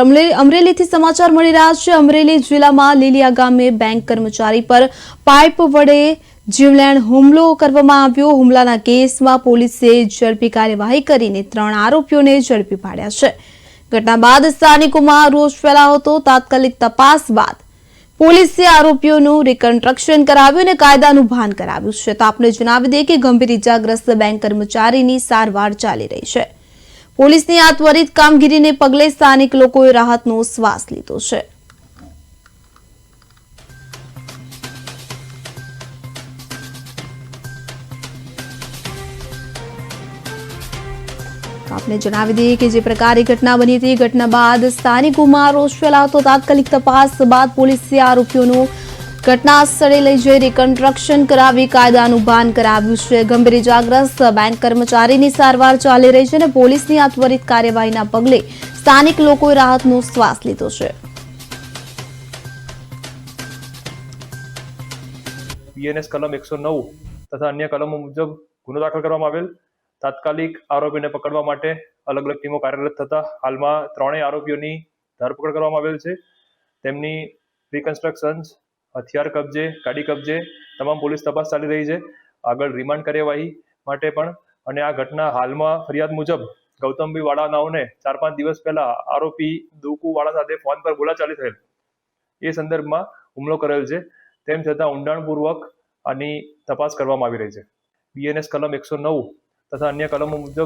અમરે- અમરેલીથી સમાચાર મળી રહ્યા છે. અમરેલી જિલ્લામાં લીલિયા ગામે બેંક કર્મચારી પર પાઇપ વડે જીવલેણ હુમલો કરવામાં આવ્યો. હુમલાના કેસમાં પોલીસે ઝડપી કાર્યવાહી કરીને ત્રણ આરોપીઓને ઝડપી પાડ્યા છે. ઘટના બાદ સ્થાનિકોમાં રોષ ફેલાયો હતો. તાત્કાલિક તપાસ બાદ પોલીસે આરોપીઓનું રિકન્સ્ટ્રક્શન કરાવ્યું અને કાયદાનું ભાન કરાવ્યું છે. તો આપને જણાવી દઈએ કે ગંભીર ઇજાગ્રસ્ત બેંક કર્મચારીની સારવાર ચાલી રહી છે. પોલીસની આ ત્વરિત કામગીરીને પગલે સ્થાનિક લોકોએ રાહતનો શ્વાસ લીધો છે. આપને જણાવી દઈએ કે જે પ્રકારે ઘટના બની હતી, ઘટના બાદ સ્થાનિકોમાં રોષ ફેલાવતો તાત્કાલિક તપાસ બાદ પોલીસે આરોપીઓનું ઘટના સ્થળે લઈ જઈ રિકન્સ્ટ્રક્શન કરાવી કાયદાનું ભાન કરાવ્યું છે. ગંભીર ઇજાગ્રસ્ત બેંક કર્મચારીની સારવાર ચાલી રહી છે અને પોલીસની આ ત્વરિત કાર્યવાહીના પગલે સ્થાનિક લોકોએ રાહતનો શ્વાસ લીધો છે. બીએનએસ કલમ એકસો નવ તથા અન્ય કલમો મુજબ ગુનો દાખલ કરવામાં આવેલ. તાત્કાલિક આરોપીને પકડવા માટે અલગ અલગ ટીમો કાર્યરત થતા. હાલમાં ત્રણેય આરોપીઓની ધરપકડ કરવામાં આવેલ છે. તેમની રિકન્સ્ટ્રક્શન હથિયાર કબજે, ગાડી કબજે, તમામ પોલીસ તપાસ ચાલી રહી છે. આગળ રિમાન્ડ કાર્યવાહી માટે પણ અને આ ઘટના હાલમાં ફરિયાદ મુજબ ગૌતમભાઈ વાળા નાઓને ચાર પાંચ દિવસ પહેલા આરોપી દુકુ વાળા સાથે ફોન પર બોલાચાલી થયેલ. એ સંદર્ભમાં હુમલો કરેલ છે. તેમ છતાં ઊંડાણપૂર્વક આની તપાસ કરવામાં આવી રહી છે. બીએનએસ કલમ એકસો નવ તથા અન્ય કલમો મુજબ